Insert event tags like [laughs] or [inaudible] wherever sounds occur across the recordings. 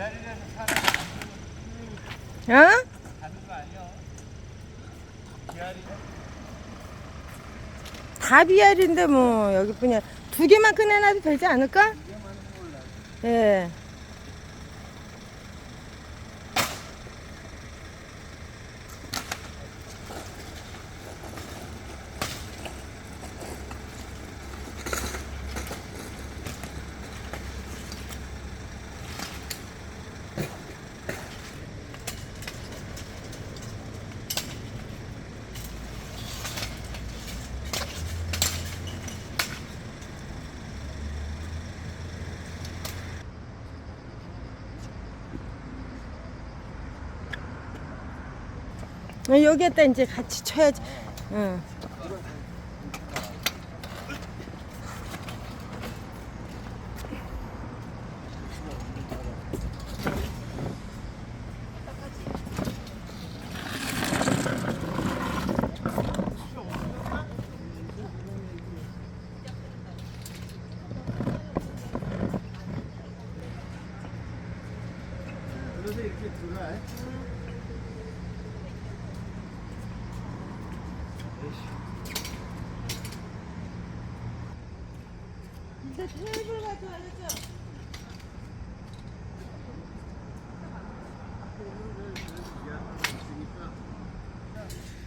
사람 어? 다 비알인데 뭐 여기 뿐이야. 두 개만 꺼내놔도 되지 않을까? 예. 여기에다 이제 같이 쳐야지. 응. 그래서 이렇게 들어와 이제 테이블 가져와야죠.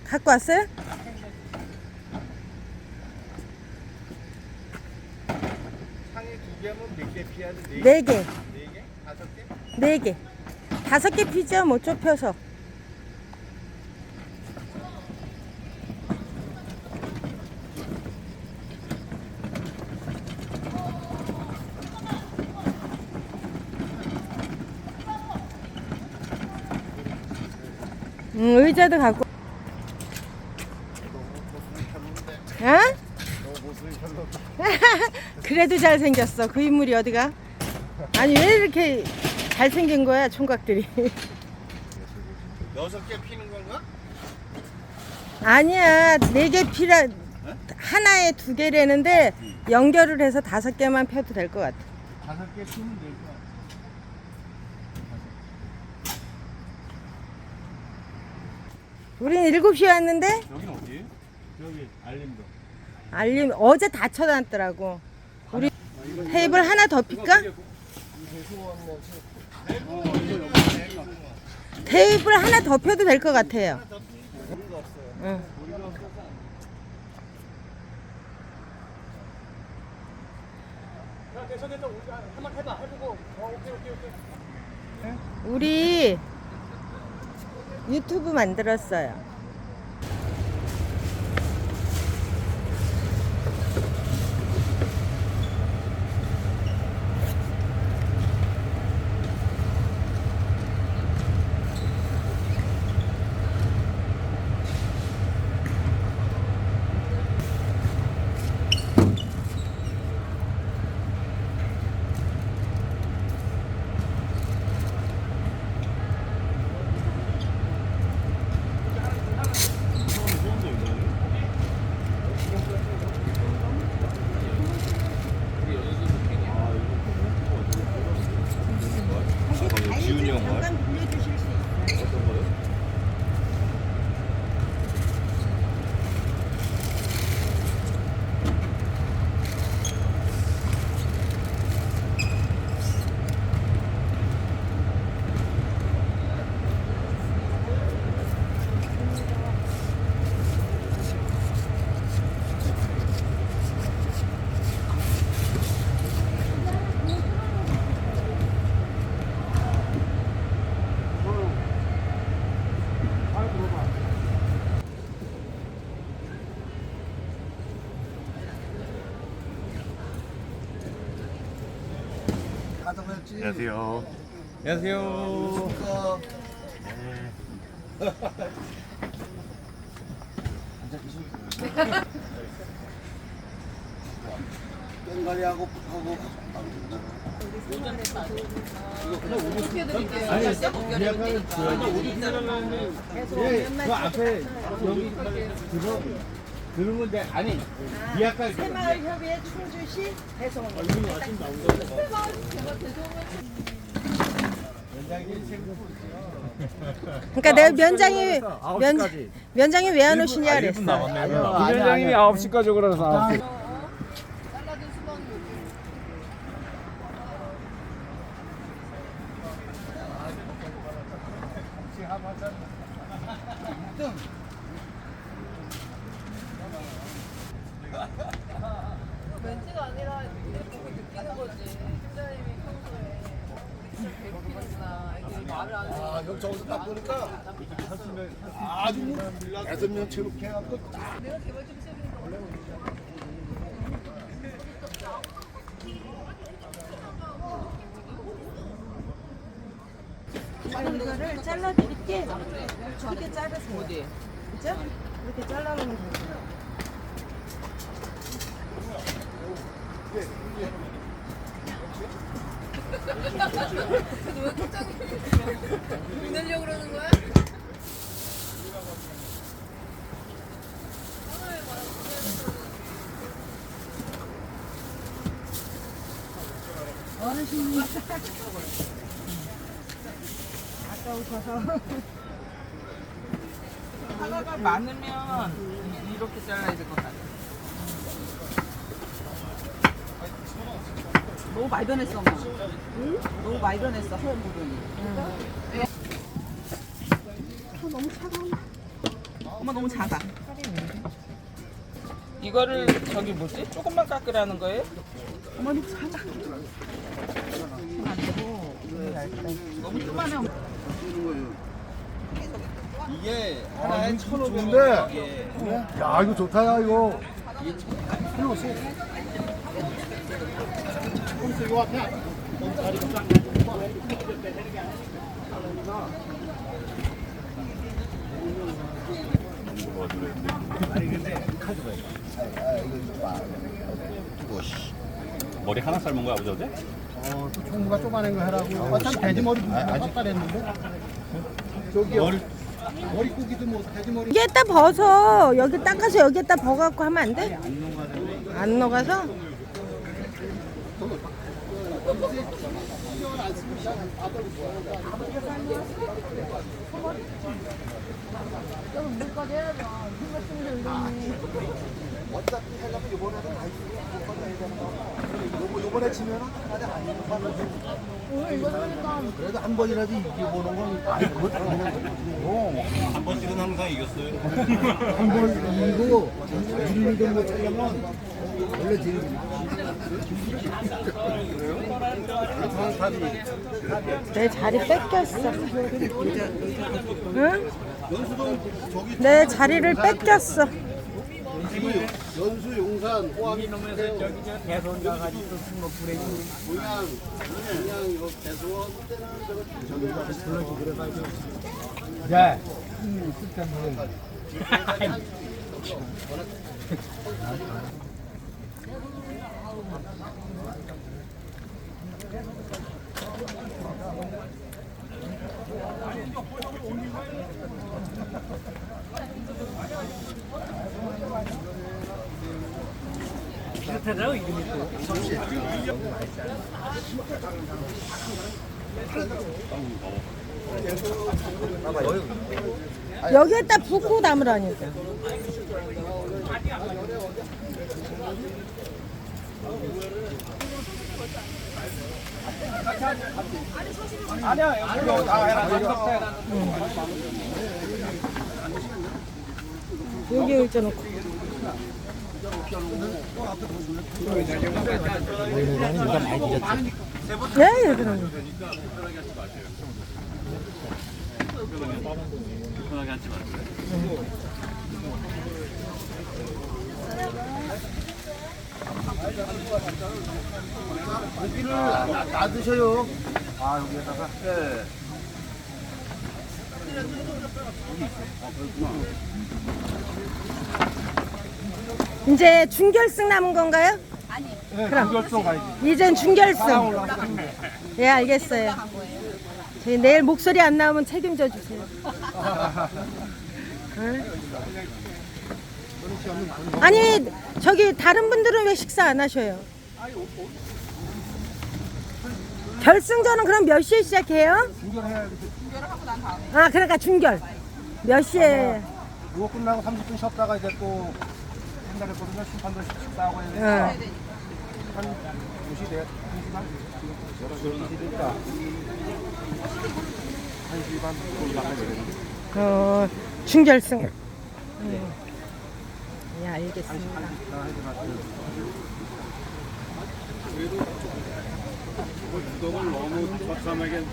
갖고 왔어요? 상에 두 개면 몇개 피해야 돼? 네 개? 네 개. 네 개? 다섯 개? 네 개. 다섯 개 피죠, 못 좁혀서. 응, 의자도 갖고. 어? [laughs] 그래도 잘생겼어. 그 인물이 어디가? 아니, 왜 이렇게 잘생긴 거야, 총각들이. 여섯 개 피는 건가? 아니야 네 개 피라 하나에 두 개라는데 연결을 해서 다섯 개만 펴도 될 것 같아. 다섯 개 피면 될거야 우린 일곱 시에 왔는데 여기는 어디? 여기 알림도 알림 어제 다 쳐놨더라고. 우리 테이블 하나 더 필까? 테이블 하나 더 펴도 될 것 같아요. 응. 우리 유튜브 만들었어요. 지훈이 형 말? 잠깐 빌려주실 수 있어요? 어떤 거요? 안녕하세요. 안녕하세요. 땡가리하고 하고 아니, 예약을 줘야지. 예, 그 앞에 여기 들어 들으면 돼. 아니, 예약할 때. 새마을협의회 충주시 배송. [laughs] 그러니까 내가 면장이 면 면장이 왜 안 오시냐 그랬어. 부위원장님이 9시까지 오라고 그래서 9시. 멘트가 아니라 이렇게 보고 느끼는 거지. 팀장님이 평소에 이렇게 느끼는구나. 이렇게 말을 안 해서. 아, 여기 저기서 딱 보니까 아주 뭐 여섯 명 체육해 갖고 딱 이거를 잘라드릴게. 이렇게 자르세요. 어디? 그죠? 이렇게 잘라놓으면 돼요. 왜 그러는 거야? 사과가 많으면 이렇게 잘라야 될 것 같아. 너무 많이 변했어, 엄마. 너무 많이 변했어, 하얀 부분이. 너무 차가워. 엄마 너무 작아. 이거를 저기 뭐지? 조금만 깎으라는 거예요? 엄마 너무 작아. 안 되고 너무 조그만해. 엄마. 이게 하나에 좋은데 야 이거 좋다 야 이거 머리 하나 삶은 거야 아버지 어제? 어, 또 총무가 쪼만한 거 하라고 어차피 돼지 머리 깎아냈는데 저기 머리 머리 고기도 뭐 돼지 머리 여기에다 벗어. 여기 닦아서 여기에다 벗갖고 하면 안 돼? 안 녹아서? 어차피 하려면 이번에는 다 있고 못 받아야 되는 거 지면은 아직 안 이거 받는 그래도 한 번이라도 이겨보는 건 아니 그거 당연한 한 번씩은 항상 이겼어요. 한 번 이기고 이기도 못 하려면 원래 제일 내 자리 뺏겼어. 응? 내 자리를 뺏겼어. 연수 용산 호암이 넘어서 개선 가가지고 뭐 불에 고향 그냥 이거 개소원 야, 여기에다 붓고 담으라니까. 여기 의자 놓고. 네, 예, 그럼. 편하게 앉지 마세요. 고기를 놔두셔요 아 여기에다가 예 이제 준결승 남은 건가요? 아니. 그럼 결승 가야지. 이젠 준결승. 예, 알겠어요. 저희 내일 목소리 안 나오면 책임져 주세요. 응? [laughs] 아니, 저기 다른 분들은 왜 식사 안 하셔요? 결승전은 그럼 몇 시에 시작해요? 중결해야 아, 그러니까 중결. 몇 시에? 이거 끝나고 30분 쉬었다가 이제 또 한달했거든요. 심판들 식사하고 해야 어. 한 2시 내 1시간? 지금 2시니까 1시 반 정도 나가야 되겠는데. 어, 중결승. 음. 예, 알겠습니다. 너무 너무 적삼하게